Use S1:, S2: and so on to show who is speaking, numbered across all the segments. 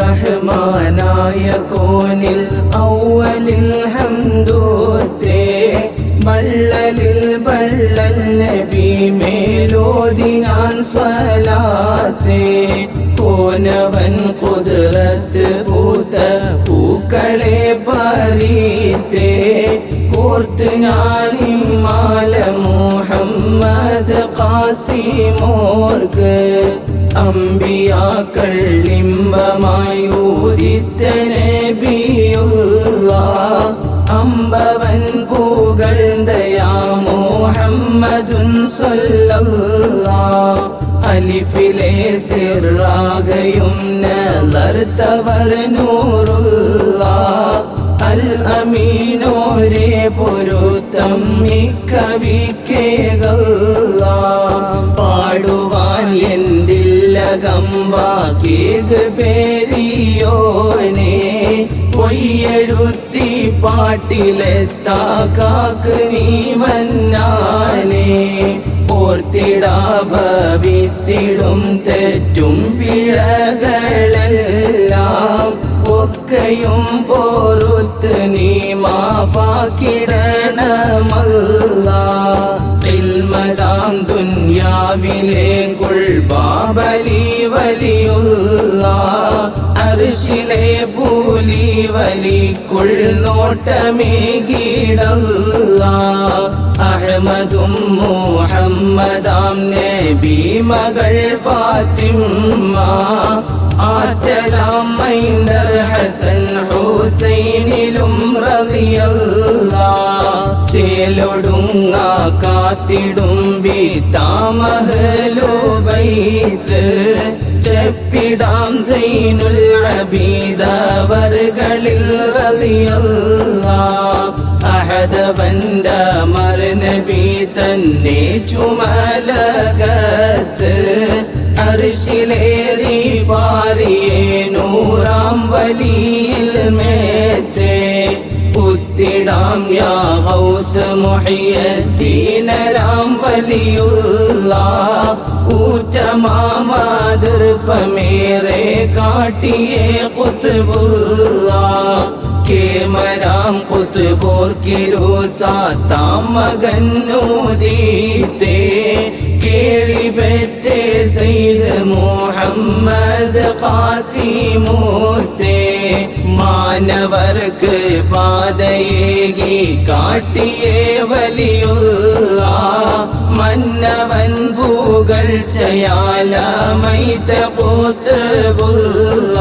S1: റഹ്മാനായ കോനിൽ ഔവലിൽ ഹംദൂത്തേ ബള്ളലിൽ ബള്ളൽ നബി മേലോദിനാൻ സ്വലാത്തേ. കോനവൻ കുതിരത്ത് പൂത്ത പൂക്കളെ പരീത്തേ കോർത്ത് ഞാനിമാല മുഹമ്മദ് കാസിമോർക്ക് അമ്പിയാക്കൾ ലിംബമായി ഊദിത്ത നബിയുള്ള അമ്പവൻ പൂകൾന്തയാ മുഹമ്മദുൻ സ്വല്ലല്ലാഹ് അലിഫിലെ സിറാകയും നർത്തവർ നൂറുള്ള. അൽ അമീനോരെ പൊരുത്തം മിക്കവിക്കേകല്ല. പാടുവാൻ എന്തില്ലകം വാക്കേത് പേരിയോനെ പൊയ്യെഴുത്തി പാട്ടിലെത്താക്കാക്ക് നീ മന്നാനെ ഓർത്തിടാ ഭവിത്തിടും തെറ്റും പിഴകളെല്ലാം ഒക്കെയും പോറുത്ത് നീ മാഫാക്കിടണമല്ല ഇൽമതാം ദുന്യാവിലേക്കുൾ ബാബലി വലിയുള്ള. അർഷിലെ പൂലി വലി നോട്ടമേകിടല്ല അഹമ്മദും മുഹമ്മദാം നബി മകൾ ഫാത്തിമ. ആറ്റലാം മൈന്ദർ ഹസൻ ഹുസൈനിലും റളിയല്ല. ചേലൊടുങ്ങ കാത്തിടും ബീത്താമഹലുബൈത്ത് ചെപ്പിടാം സൈനുൽ അബീദവർകളിൽ അഹദവന്ത മർനബി തന്നെ ചുമലകത്ത് അർഷിലേറി പാറിയേ നൂറാം വലിയിൽ മേത്തേ. പുത്തിടാം യാ ഹൗസ് മുഹിയദ്ദീനരാം വലിയുള്ള ഊറ്റമാമാതിർപ്പമേറെ കാട്ടിയേ കുത്തുബുള്ള കേമരാം കുത്തുപോർക്കിരുസാത്താം മകന്നൂതീത്തേ കേളി പെറ്റേ സെയ്ത് മുഹമ്മദ് കാസിമൂത്തേ മാനവർക്ക് പാതയേകി കാട്ടിയേ വലിയുള്ള മന്നവൻ പൂകൾ ചയാലമൈത കൂത്തുള്ള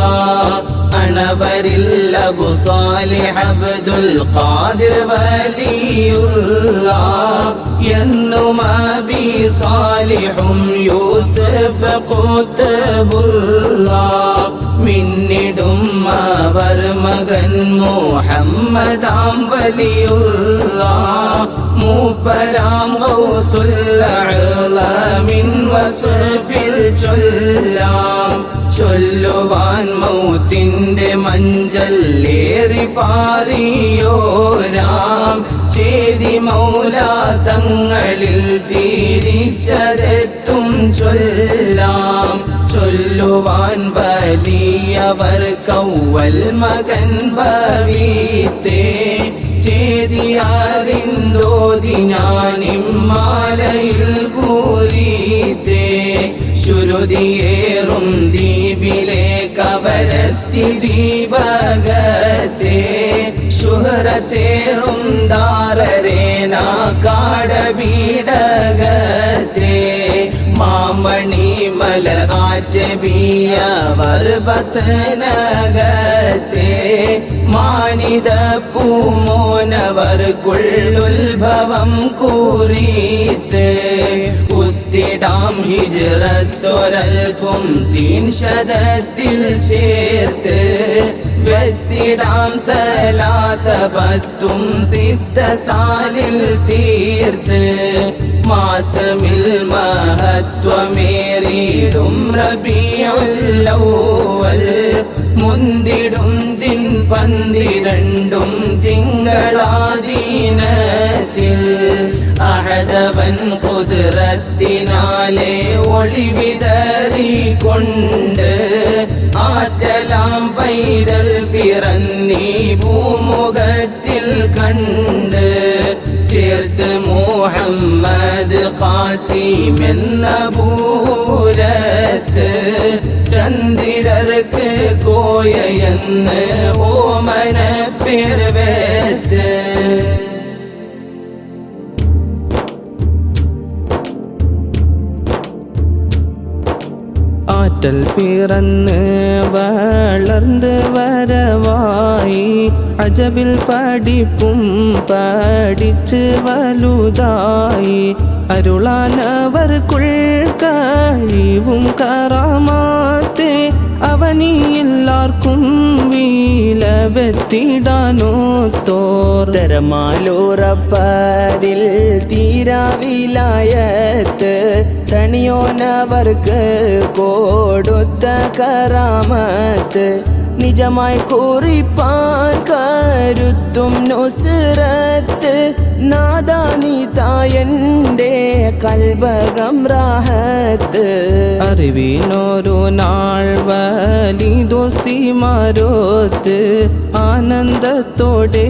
S1: അണവരിൽ അബു സാലിഹ് അബ്ദുൽ ഖാദിർ വലിയുള്ള എന്നും അബി സാലിഹും യൂസഫ് കൂത്തുള്ള മിന്നിടും അവർ മകൻ മുഹമ്മദാം വലിയുള്ള മൂപ്പരാം ഗൗസുല്ലമിൻ വസുഫിൽ ചൊല്ലാം. ചൊല്ലുവാൻ മൗത്തിന്റെ മഞ്ചല്ലേറി പാറിയോരാം. ചേതി മൗല തങ്ങളിൽ തിരിച്ചതെത്തും ചൊല്ലാം. ചൊല്ലുവാൻ വലിയവർ കൗവൽ മകൻ ഭവീത്തേ. ചേതിയാറിന്തോതിനാനിമ്മാലയിൽ കൂലീത്തേ. ശുരുതിയേറും ദ്വീപിലെ കവരത്തി ദീപകത്തെ. ശുഹറത്തേറും ദാരരേനാ കാടബീടകത്തെ മാമണി മലർ ആറ്റബിയവർ പത്തനകത്തെ മാനിത പൂമോനവർക്കുള്ളുത്ഭവം കൂറീത്ത് ഉത്തിടാം ഹിജറത്തൊരൽഫും തീൻ ശതത്തിൽ ചേർത്ത് വെത്തിടാം സലാസ പത്തും സിദ്ധസാലിൽ തീർത്ത് മാസമിൽ മഹത്വമേറിയിടും റബിയുല്ലവൽ മുന്തിടും ദിൻ പന്തിരണ്ടും തിങ്കളാദീനത്തിൽ അഹദവൻ കുതിരത്തിനാലെ ഒളിവിതറിക്കൊണ്ട്
S2: ആറ്റലാം പൈതൽ പിറന്നീ ഭൂമുഖത്തിൽ കണ്ട് ചേർത്ത് മുഹമ്മദ് ഖാസിം എന്ന പൂരത്ത് ചന്ദ്രർക്ക് കോയയെന്ന് ഓമന പിറവേത്ത്
S1: ആറ്റൽ പിറന്ന് വളർന്ന് വരവായി. അജബിൽ പഠിപ്പും പഠിച്ച് വലുതായി. അരുളാനവർക്കുൾ കഴിവും കറാമാത്തെ അവനിയെല്ലാർക്കും വീലവെത്തിടാനോ തോർ
S2: തെരമാലൂറപ്പതിൽ തീരാവിലായത്ത് തണിയോനവർക്ക് കൊടുത്ത കറാമത്ത് നിജമായി കുറിപ്പാൻ കരുത്തും നുസുരത്ത്. നാദാനി തായന്റെ കൽബകം റാഹത്ത്.
S1: അറിവിനൊരു നാൾ വലി ദോസ്തി മാരോത്ത് ആനന്ദത്തോടെ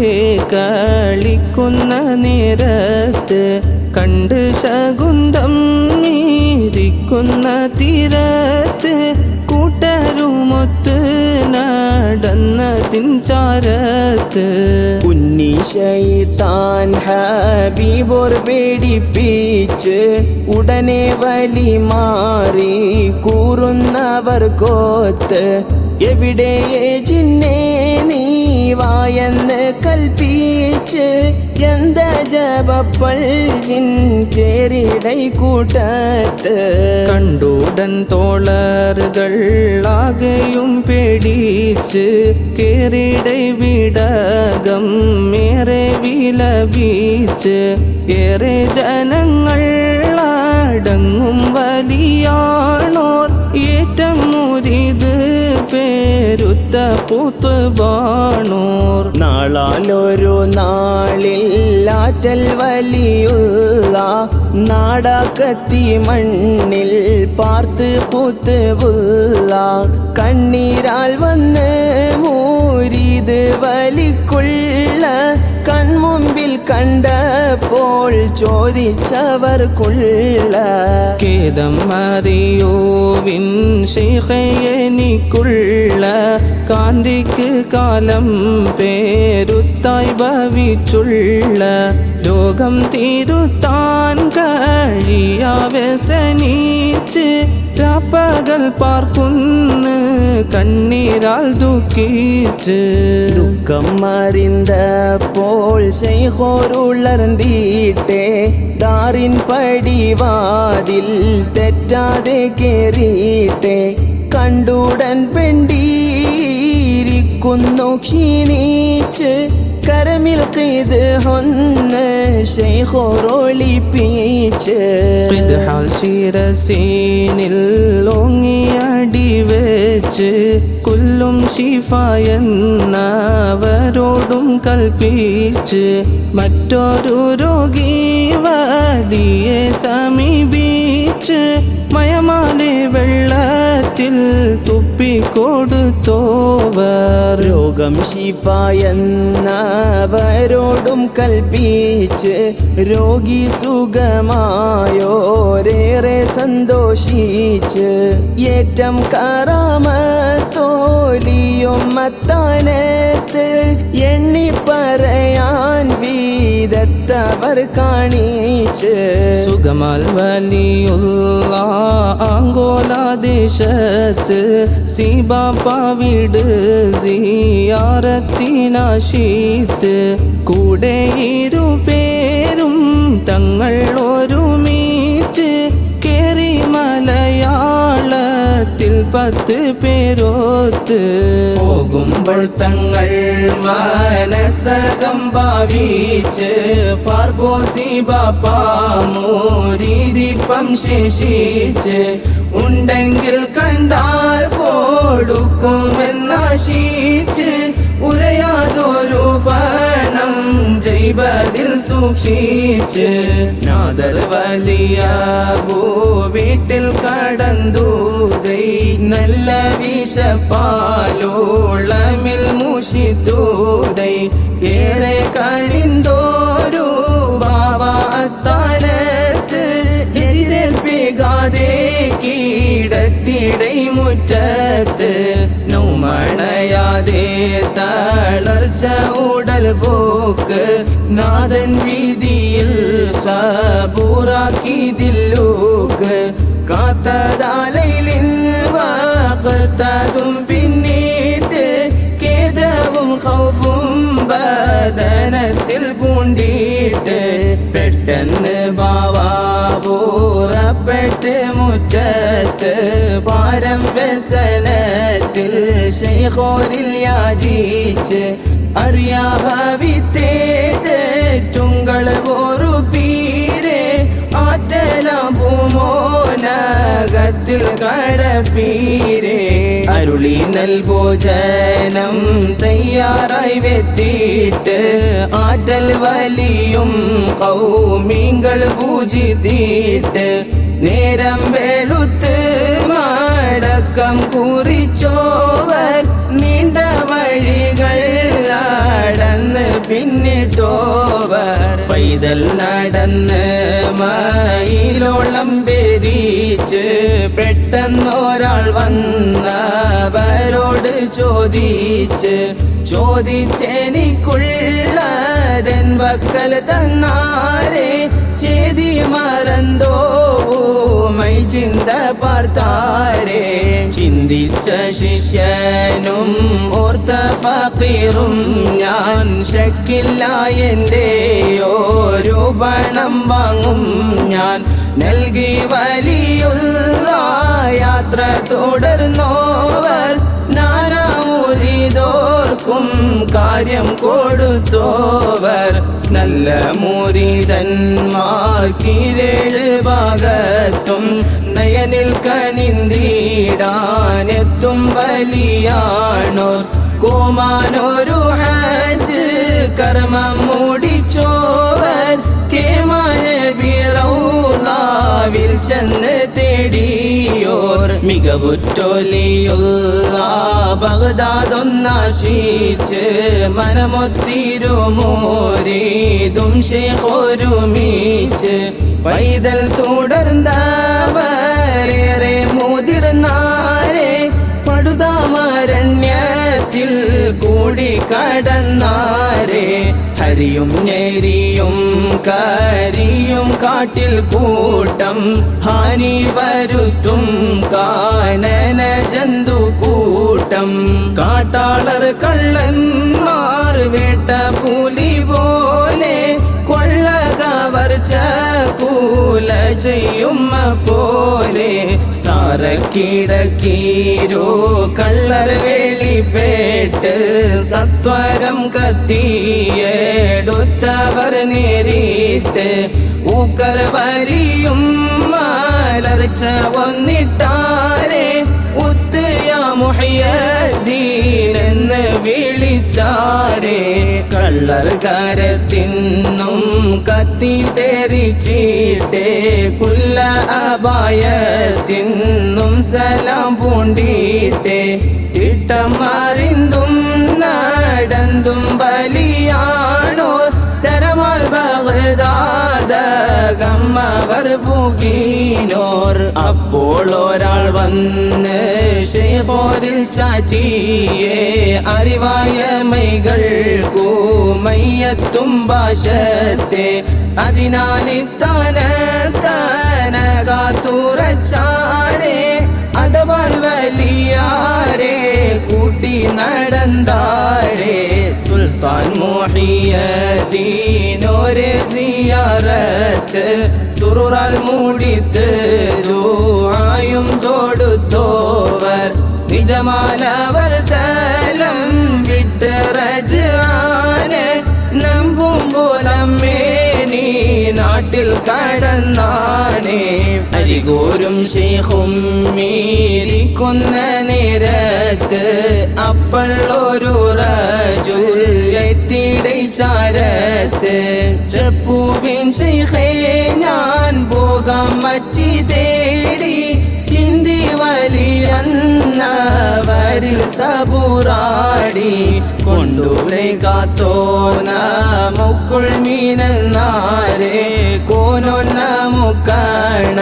S1: കളിക്കുന്ന നേരത്ത് കണ്ട് ശകുന്തം നീരിക്കുന്ന തീരത്ത് കൂട്ടരുമൊത്ത് നടന്നതിൻ ചാരത്ത്.
S2: ഉന്നി ശൈത്താൻ ഹബീബോർ പേടിപ്പിച്ച് ഉടനെ വലി മാറി കൂറുന്നവർ കോത്ത്. എവിടെ ജിന്നെ നീ വായെന്ന് കൽപ്പിച്ച് എന്ത ജപപ്പൾജിൻ കേറിടൈ കൂട്ടത്ത്
S1: കണ്ടുടൻ തോളറുകൾ ആകെയും പേടിച്ച് കേറിടை വിടകം ഏറെ വിലപിച്ച് ഏറെ ജനങ്ങൾ അടങ്ങും വലിയാണോർ ഏറ്റം മുരിത് പേരുത്ത പുത്തുവാണൂർ
S2: നാളാലൊരു നാളിൽ ആറ്റൽ വലിയുള്ള നാടാക്കത്തി മണ്ണിൽ പാർത്ത് പുത്തുവുള്ള കണ്ണീരാൽ വന്ന് മൂരിത് വലിക്കുള്ള കൺമുമ്പിൽ കണ്ടപ്പോൾ ചോദിച്ചവർക്കുള്ള
S1: ഖേദം അറിയോവിൻ എനിക്കുള്ള കാന്തിക്ക് കാലം പേരുത്തായി ഭവിച്ചുള്ള ലോകം തിരുത്താൻ കഴിയാവ്യസനിച്ച് രാപ്പകൽ പാർക്കുന്ന് കണ്ണീരാൽ ദുഃഖിച്ച്
S2: ദുഃഖം അറിന്തപ്പോൾ ശൈഹോരുളർന്നീട്ടെ ദാറിൻ പടിവാതിൽ തെറ്റാതെ കേറിയിട്ടെ കണ്ടുടൻ പെണ്ടീരിക്കുന്നു ക്ഷീണിച്ച് കരമിൽ കൈത് ഒന്ന് ശൈഹോറൊളിപ്പിച്ച്
S1: ശിരസീനിൽ ഓങ്ങിയടി വെച്ച് കൊല്ലും ശിഫ എന്നവരോടും കൽപ്പിച്ച് മറ്റൊരു രോഗി വലിയെ സമീപിച്ച് മയമാലെ വെള്ളത്തിൽ തുപ്പിക്കൊടുത്തോവർ.
S2: രോഗം ശിഫ എന്നവരോടും കൽപ്പിച്ച് രോഗി സുഖമായോരേറെ സന്തോഷിച്ച് ഏറ്റം കറാമത്തോലിയും മത്താനത്ത് എണ്ണി പറയാൻ വീതത്തവർ കാണിച്ച്
S1: സുഗമൽ വലിയുള്ള ആങ്കോല ദേശത്ത് സീബാപ്പ വീട് സിയാറത്തിനാശീത്ത്. കൂടെ ഇരു പേരും തങ്ങൾ ഒരുമിച്ച് കേറി മലയാളത്തിൽ പത്ത് പേരോത്ത്
S2: പോകുമ്പോൾ തങ്ങൾ മനസകം ഭാവിച്ച് ഫാർബോസി ബാപ്പാമോരീതിപ്പം ശേഷിച്ച് ഉണ്ടെങ്കിൽ കണ്ടാൽ കൊടുക്കുമെന്നാശീച്ച് ഉരയാതൊരു ഫണം ജൈവതിൽ സൂക്ഷിച്ച് നാദർ വലിയ വീട്ടിൽ കടന്തൂതൈ നല്ല വീ
S1: വിഷപ്പാലോളമിൽ മുഷിത്തൂതൈ ഏറെ കഴിന്തോരു ബാബാത്താനത്ത് കീടത്തിടൈ മുറ്റത്ത് നൗമണയാതെ തളർച്ച ഉടൽ പോക്ക് നാഥൻ വീതിയിൽ സബൂറാക്കി ദില്ലൂക്ക് കാത്തതാലയിലിൻ വാക്കത്തതും പിന്നീട്ട് കേതവും ഹൗഫും ബദനത്തിൽ പൂണ്ടിയിട്ട് പെട്ടെന്ന് ബാവാപൂറപ്പെട്ട് മുറ്റത്ത് പാരം വ്യസനത്തിൽ ശൈഖോരിൽ യാചിച്ച് അറിയാവിത്തേ തെറ്റുങ്ങൾ ഓരു പീരെ ആറ്റലഭൂമോനകത്തിൽ കടപ്പീരെ. അരുളി നൽഭോജനം തയ്യാറായി വെത്തിയിട്ട് ആറ്റൽ വലിയും കൗമീങ്കൾ പൂജിത്തിയിട്ട് നേരം വെളുത്ത് മടക്കം കുറിച്ചോവൻ നീണ്ട വഴികൾ നടന്ന് പിന്നിട്ടോവർ. പൈതൽ നടന്ന് മയിലോളം പെരീച്ച് പെട്ടെന്നൊരാൾ വന്നവരോട് ചോദിച്ച് ചോദിച്ചെനിക്കുള്ളതൻ വക്കൽ തന്നാരെ ചേതി മറന്തോ? മൈ ചിന്ത പാർത്താരെ. ചിന്തിച്ച ശിഷ്യനും ഓർത്ത ഫീറും ഞാൻ ശക്കില്ല എന്റെ ഓരോ പണം വാങ്ങും ഞാൻ നൽകി വലിയുള്ള യാത്ര തുടർന്നോവർ നാനാമുരിതോർക്കും കാര്യം കൊടുത്തോവർ നല്ല മുരിതന്മാർക്കിരേഴ് ഭാഗത്തും നയനിൽ കനിന്തിടാനെത്തും വലിയാണോർ കോമാനൊരു ഹാജ് കർമ്മം മൂടിച്ചോവർ. കേമാനബിറൗലാവിൽ ചെന്ന് തേടിയോർ മികവുറ്റൊലിയുള്ള ബഗ്ദാദൊന്നാശിച്ച് മനമൊത്തിരുമോരീതും ശേഖൊരുമിച്ച് പൈതൽ തുടർന്നവരേറെ മുതിർന്നാരെ കൂടി കടന്നാരെ. ഹരിയും ഞെരിയും കരിയും കാട്ടിൽ കൂട്ടം ഹാനി വരുത്തും കാനന ജന്തു കൂട്ടം. കാട്ടാളർ കള്ളന്മാർ വേട്ട പുലി പോലെ കൊള്ളകവർച്ച കൂല ചെയ്യും പോലെ സാറക്കിടക്കീരോ കള്ളർ വെളിപ്പേട്ട് സത്വരം കത്തിയേടുത്തവർ നേരിട്ട് ഊക്കർ വലിയും മാലർച്ച വന്നിട്ടാരെ ഉത്തയ മുഹയ്യദീനെന്ന് വിളിച്ചാരെ. കള്ളർ കരത്തിന്നും കത്തി തെറിച്ചിട്ടേ കുല്ല അപായത്തിന്നും സലാം പൂണ്ടിട്ടേ. തിട്ടം മറിന്തും നടന്തും ബലിയാണോ? തരമാൽ ബഗ്ദാദകമ്മവർ പുകീനോർ. അപ്പോൾ ഒരാൾ വന്ന് ഷെയ്ഖോരിൽ ചാറ്റിയെ അറിവായ മൈകൾ കൂമയ്യത്തും ഭാഷത്തെ അതിനാലിത്താന തനകാത്തുറച്ചാരെ അഥവാ വലിയാരെ കൂട്ടി سلطان محي الدين ஒரு സിയാറത്ത് സുറുറാൽ മൂടിത്ത് ദൂആയും തൊടുത്തോവർ നിജമാലവർ തലം വിട്ട് റജ നാട്ടിൽ കടന്നാനേ. അരികോരും ശേഖും മീരിക്കുന്ന നേരത്ത് അപ്പള്ളൊരു ചാരത്ത്. ചെപ്പൂവിൻ ശേഖേ ഞാൻ പോകാം മച്ചി തേടി ചിന്തി വലിയന്ന സബൂറാടി കൊണ്ടുളെ കാത്തോന മുക്കുൾ മീനെന്നാരെ കോനൊന്ന മുക്കാണ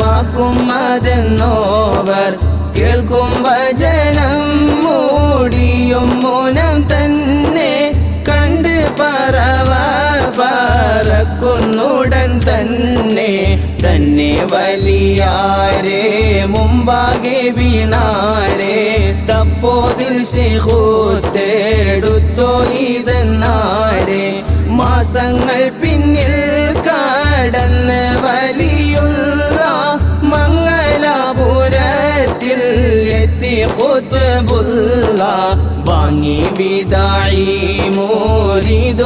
S1: വാക്കും അതെന്നോവർ കേൾക്കും വചനം മൂടിയും മൂനം തന്നെ കണ്ട് പറവ പറക്കുന്നുടൻ തന്നെ തന്നെ വലിയാരെ മുമ്പാകെ വീണാരെ തപ്പോതിൽ ശേഖൂത്തെടുത്തോ ഇതെന്നാരെ മാസങ്ങൾ പിന്നിൽ കുത്തുബുള്ള വാങ്ങി വിതായി. മൂരിതോരിലൊക്കെയും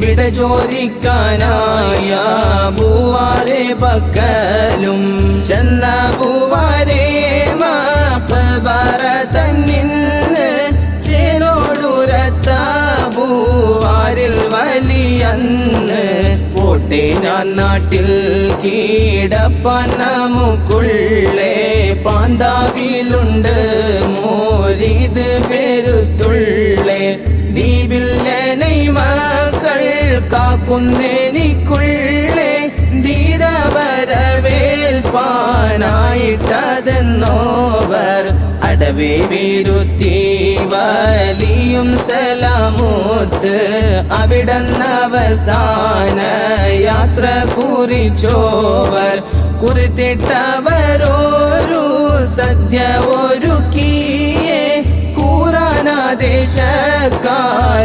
S1: വിട ചോദിക്കാനായ പൂവാരെ പക്കലും ചെന്ന പൂവാരെ മാ തന്നിന്ന് പോട്ടെ ഞാൻ നാട്ടിൽ കീടപ്പാൻ നമുക്കുള്ളേ പാന്താവിലുണ്ട് മോരിത് പേരുത്തുള്ളേ ദീപില്ലനൈ മക്കൾ കാക്കുന്നേനിക്കുള്ളേ ധീരവരവേൽപ്പാനായിട്ടതെന്നോവർ അടവേ വിരുത്തി വലിയും സലാമൂത്ത്. അവിടന്ന് അവസാന യാത്ര കുറിച്ചോവർ കുറിത്തിട്ടവരോരു സദ്യ ഒരുക്കിയേ.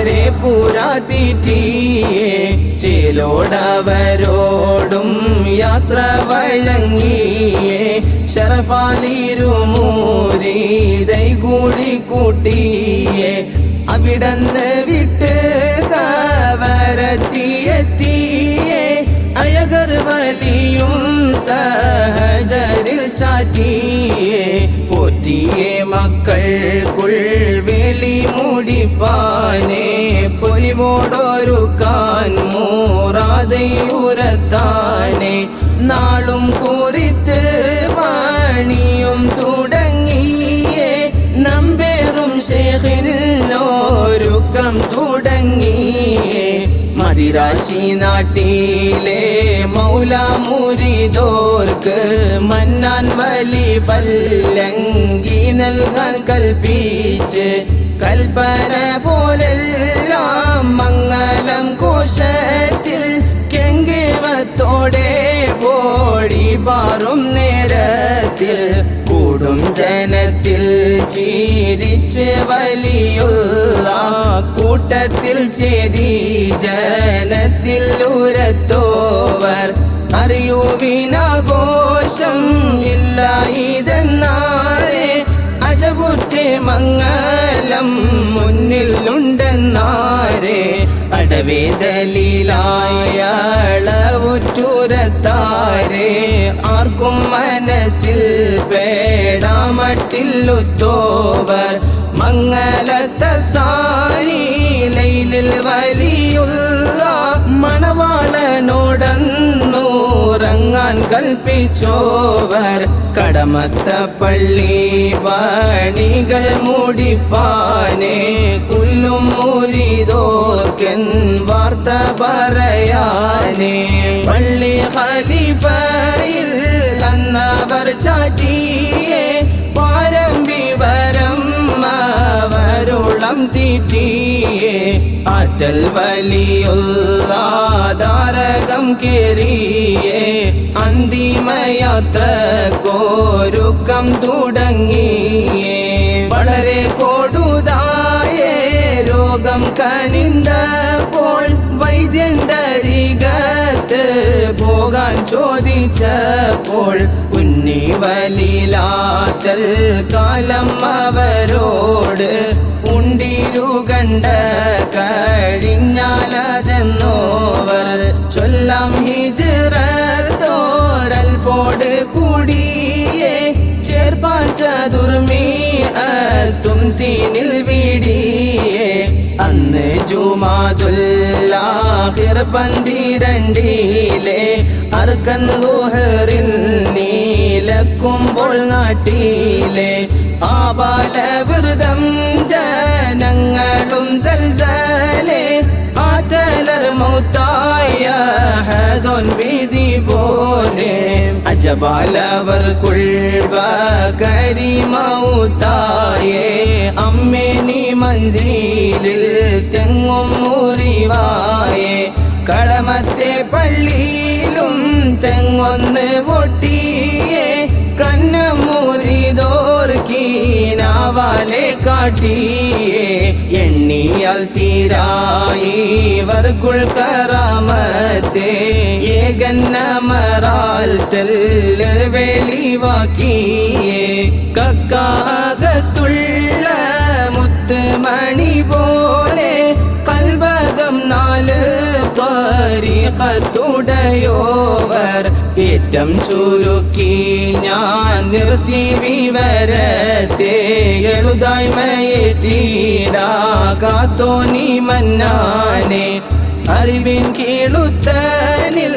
S1: കൂറാനാദേശക്കാരെ തീറ്റിയെ. ചേലോടവരോടും യാത്ര വഴങ്ങിയേ. ശരഫാലിരുമൂരീതൈ കൂടി കൂട്ടിയേ. അവിടന്ന് വിട്ട് കവരത്തിയെത്തിയേ വലിയും സഹജരിൽ ചാറ്റിയേ പോറ്റിയെ മക്കൾക്കുൾ വെളി മുടിപ്പാനെ പൊലിവോടൊരു കാൻ മൂറാതയുരത്താനെ നാളും കുറിത്ത് പണിയും തുടങ്ങിയേ നമ്പേറും ശേഖരിലോരുക്കം തുടങ്ങിയേ മതിരാശി നാട്ടിലെ മൗല മുരിതോർക്ക് മന്നാൻ വലി പല്ലങ്കി നൽകാൻ കൽപ്പിച്ച് കൽപ്പന പോലെല്ലാം മംഗലം കോശത്തിൽ കെങ്കിവത്തോടെ ഓടി പാറും നേരത്തിൽ കൂടും ജനത്തിൽ ചീരിച്ച് വലിയുള്ള കൂട്ടത്തിൽ ചെയ്തി ജനത്തിൽ ഉരത്തോവർ അറിയുവിനാഘോഷം ഇല്ല ഇതെന്നാരെ? അജപുറ്റേ മംഗലം മുന്നിൽ ഉണ്ടെന്നാരെ അടവേദലിലായുറ്റുരത്താരെ ആർക്കും മനസ്സിൽ പേടാമട്ടില്ലുത്തോവർ മംഗലത്തെ സാരി ലൈലിൽ വലിയുള്ള മണവാളനോടന്നൂറങ്ങാൻ കൽപ്പിച്ചോവർ. കടമത്ത പള്ളി പണികൾ മുടിപ്പാനെ കുല്ലും മുരിതോക്കൻ വാർത്ത പറയാനേ. പള്ളി ഖലീഫയിൽ അന്നവർ ചാറ്റിയെ തീറ്റിയെ അറ്റൽ വലിയുള്ള താരകം അന്തിമയാത്ര കോരുക്കം തുടങ്ങിയേ. വളരെ കൊടുതായ രോഗം കനിന്തപ്പോൾ വൈദ്യൻ അരികത്ത് പോകാൻ ചോദിച്ചപ്പോൾ ഉന്നി വലിലാറ്റൽ കാലം അവരോട് ഉണ്ടിരുകണ്ട കഴിഞ്ഞാലതെന്നോവർ. ചൊല്ലാം ഫോട് കൂടിയേ. ചതുർമീ അത്തും തീനിൽ വീടിയേ. അന്ന് ജുമാതുല്ലാഹിർ പന്തിരണ്ടിയിലെ. അർക്കൻ ലോഹറിൽ നീലക്കുമ്പോൾ നാട്ടിയിലെ. നാട്ടിലെ ആബാലവൃതം ജനങ്ങളും സൽസലെ ആറ്റലർ മൗത്തായ ഹദോൻ വിധി പോലെ അജബാലവർ കുൾവ കരിമൗത്തായേ അമ്മേ നീ മഞ്ചീലിൽ തെങ്ങും മുറിവായേ കളമത്തെ പള്ളിയിലും തെങ്ങൊന്ന് പൊട്ടിയേ കന്നമൂരിതോർക്കീനാവാലെ കാട്ടിയേ എണ്ണിയാൽ തീരായി വർക്കുൾ കറാമത്തെ. ഏകന്നമറാൽ തെല്ല് വെളിവാക്കിയേ. കക്കാകത്തുള്ള മുത്ത് മണി പോലെ കൽവകം നാല് തരീഖത്തുടയോവർ ഏറ്റം ചുരുക്കി ഞാൻ നിർത്തി വിവരത്തെ എഴുതായ്മയേറ്റീടാ കാത്തോനി മന്നാനെ അറിവിൻ കീഴുത്തനിൽ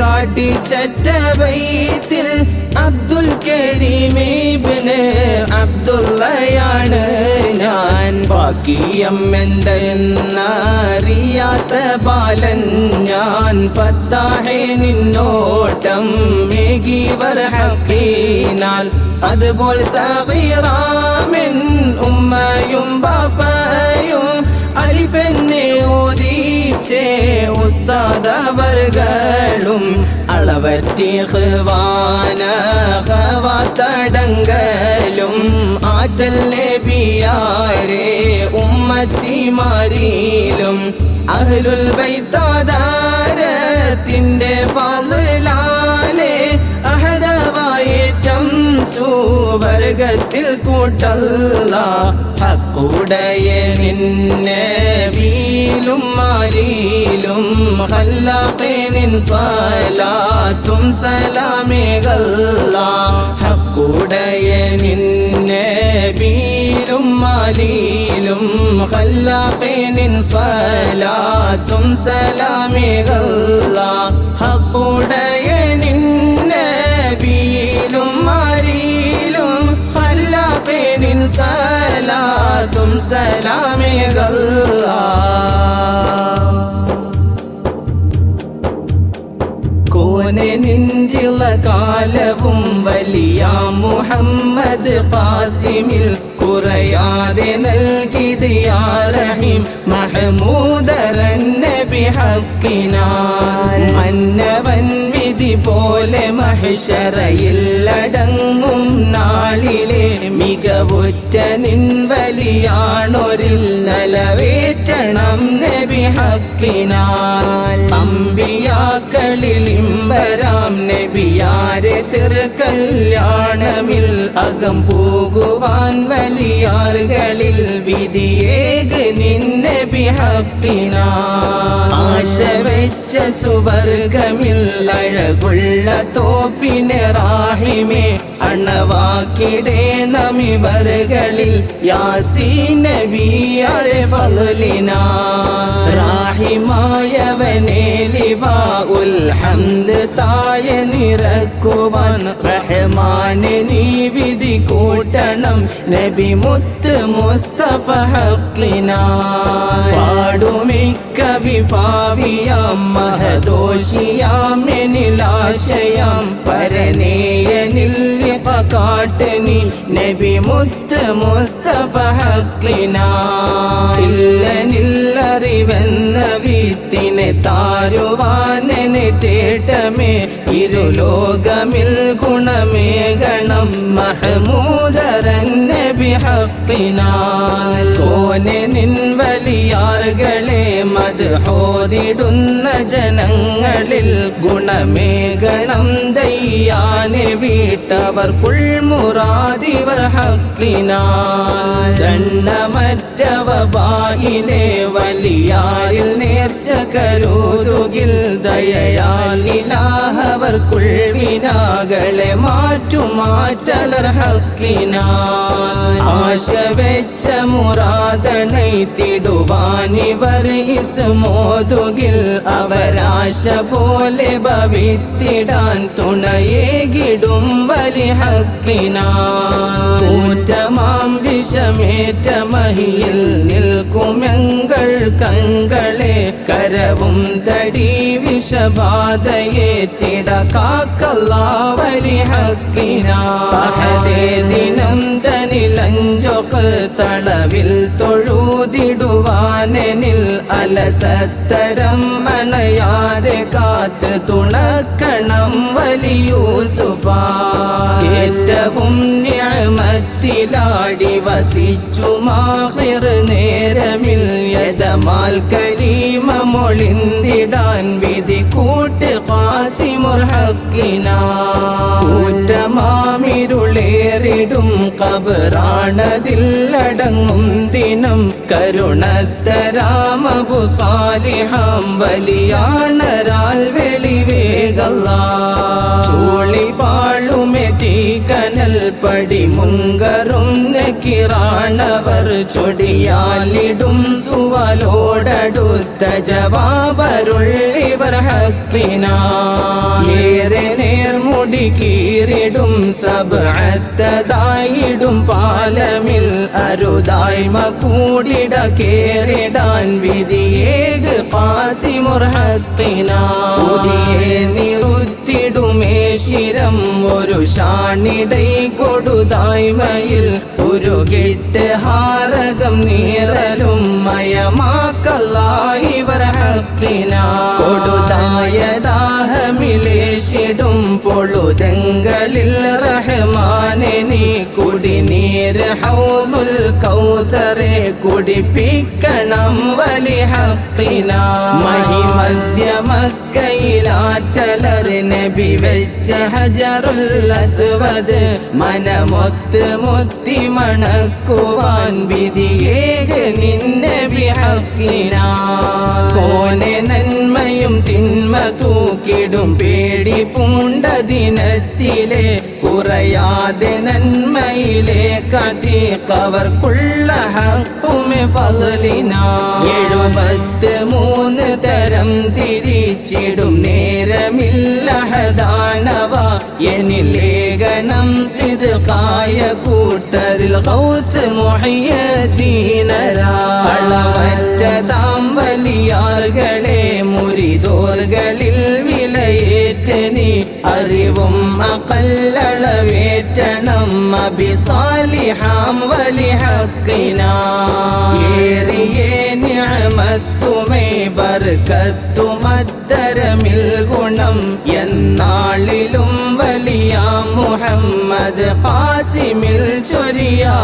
S1: കാട്ടിച്ചറ്റ വൈത്തിൽ അബ്ദുൽ കരീമീബിന് അബ്ദുൽ ബാക്കിയം എന്തെന്നറിയാത്ത ബാലൻ ഞാൻ ഫത്താഹേ നിന്നോട്ടം മേകിവർ വർഹക്കീനാൽ അതുപോൽ സഗീറാമിൻ ഉമ്മയും ബാപ്പയും അലിഫെന്നെ ഉസ്താദവർകളും അളവറ്റി ഹവാന ഹവാത്തടങ്കലും ആറ്റൽ നബിയാരെ ഉമ്മത്തിമാരിലും അഹലുൽ ബൈത്താദാരത്തിന്റെ ഫലാലെ സുവർഗത്തിൽ കൂട്ടല്ല. ഹക്കുടയ നിന്നെ വീലും മാലിയിലും നിൻ സ്വലാത്തും സലാമേകല്ല. ഹക്കുടയ നിന്നെ വീലും മാലിയിലും നിൻ സ്വലാത്തും സലാമേകല്ല. ഹക്കുടയ സലാത്തും സലാമികൾ. കോനെ നിന്റിള കാലവും വലിയ മുഹമ്മദ് ഖാസിമിൽ കുറയാതെ നൽകിടിയാറഹിം മഹമൂദരൻ നബി ഹക്കിനാൽ. മന്നവൻ വിധി പോലെ മഹിഷറയിൽ അടങ്ങും നാളിലെ മികവുറ്റ നിൻ വലിയാണൊരിൽ നലവേറ്റണം നബി ഹക്കിനാൽ. അമ്പിയാക്കളിൽ ഇമ്പരാം നബിയാരെ തിരുക്കല്യാണമിൽ അകം പോകുവാൻ വലിയാറുകളിൽ വിധിയേക നിന്നെ ബിഹക്കിനാൽ ആശ വെച്ച സുവർഗമിൽ അഴകുള്ള തോപ്പിനെ റാഹിമേ അണവാക്കിടേണമിവറുകളിൽ യാസീ നബിയാരെ ഫലിനാ. റാഹിമായവനെ ലിവാ ഉൽ ഹംദ് തായ നിറക്കുവാൻ റഹ്മാനെ നീ വിധി കൂട്ടണം. നബി മുത്ത് മുസ്തഫ ഹക്കിനാ പാടുമിക്ക വിഭാവിയാം മഹദോഷിയാം എന്നിലാശയാം പരനേയനിൽ കാട്ടനി നബി മുത്ത് മുസ്തഫ ഹക്കിനാ. ഇല്ലനില്ലറിവെന്ന വിത്തിനെ താരുവാനനെ തേട്ടമേ. ഇരുലോകമിൽ ഗുണമേകണം മഹമൂദരൻ നബി ഹക്കിനാൽ കോനെ നിൻ വലിയാറുകളെ മദ്ഹോദിടുന്ന ജനങ്ങളിൽ ഗുണമേഗണം ദയ്യാനെ വീട്ടവർ കുൾമുറാദിവർ ഹക്കിനാൽ ദണ്ഡമറ്റവ ബായിലെ വലിയാരിൽ നേർച്ച കരുതുകിൽ ദയയാൽ ഇലാഹവ അവർക്കുൾവിനാകളെ മാറ്റുമാറ്റലർ ഹക്കിനാൽ ആശ വെച്ച മുറാദണை തിടുവാനിവർ ഇസ്മോതുകിൽ അവരാശ പോലെ ഭവിത്തിടാൻ തുണയേകിടും വലി കൂറ്റമാം വിഷമേറ്റ മഹിയിൽ നിൽക്കുമെങ്കൾ കങ്കളെ കരവും തടി വിഷബാധയേറ്റിട കാക്കല്ലാവലി ഹക്കിനാഹദേ ദിനം തനിലഞ്ചൊക്ക് തളവിൽ തൊഴുതിടുവാനെനിൽ അലസത്തരം മണയാതെ കാത്ത് തുണക്കണം വലിയൂസുഫ ഏറ്റവും ഞാമത്തിലാടി വസിച്ചു മാഹിർ നേരമിൽ യഥമാൽ കലീമ മൊളിന്തിടാൻ വിധി കൂട്ട് കാസിമുർ ഹക്കിനാ കൂറ്റമാമിരുളേറിടും കബറാണതില്ലടങ്ങും ദിനം. കരുണത്തരാമബു സാലിഹാം വലിയാണരാൽ വെളിവേകല്ല പടി മുങ്കറും നക്കിറാണവർ ചൊടിയാലിടും സുവലോടടുത്ത ജവാബരുൾ ഇവർ ഹക്കിനാ ഏറെ നേർമുടി കീറിടും സബത്തതായിടും പാലമിൽ അരുതായ്മ കൂടിട കേറിടാൻ വിധിയേക് പാസിമുർ ഹക്കിനാ പുതിയെ നിറുത്തിടുമേ ശിരം ഒരു ഷാണിടൈ കൊടുതായ്മയിൽ ഒരു കെട്ട് ഹാരകം നീറലും ഹക്കിനാ കൊടുതായ ദാഹമിലേശിടും പൊളുതങ്ങളിൽ റഹ്മാനെ നീ കുടിനീർ ഹൗലുൽ കൗസറെ കുടിപ്പിക്കണം വലി ഹക്കിന മഹിമദ്യമക്കയിലാറ്റലർ നബി വെച്ച ഹജറുൽ അസ്വദ് മനമൊത്ത് മുത്തി മണക്കുവാൻ വിധിയേക നിന്നെ വിഹക്കിന. കോനെ നന്മയും തിന്മ തൂക്കിടും പേടി പൂണ്ട ദിനത്തിലെ കുറയാതെ നന്മയിലെ കതിക്കവർക്കുള്ള ഹക്കുമെ ഫലിനാ എഴുപത്ത് മൂന്ന് തരം തിരിച്ചിടും നേരമില്ലഹദാണവ എന്നിലേഖനം സിദ്കായ കൂട്ടരിൽ ഗൗസ് മുഹയ്യദീനരാ അളവറ്റതാം വലിയാർകളെ മുരിതോർകളിൽ വിലയേറ്റ നീ അറിവും അകല്ലളവേറ്റണം അഭിസാലിഹാം വലി ഹക്കിനാ ഏറിയേ ഞാമത്തുമേ ബർക്കത്തുമത്തരമിൽ ഗുണം എന്നാളിലും വലിയ മുഹമ്മദ് ഖാസിമിൽ ചൊരിയാ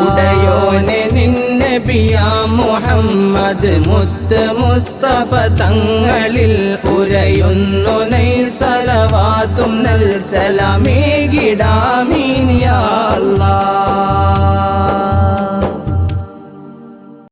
S1: ഉടയോനെ നിന്നെ ബിയാ മുഹമ്മദ് മുത്ത് മുസ്തഫ തങ്ങളിൽ ഉരയുന്നു നൈ സലവാത്തും നൽ സലമേ ഗിടാമീനിയാ യാ അല്ലാ.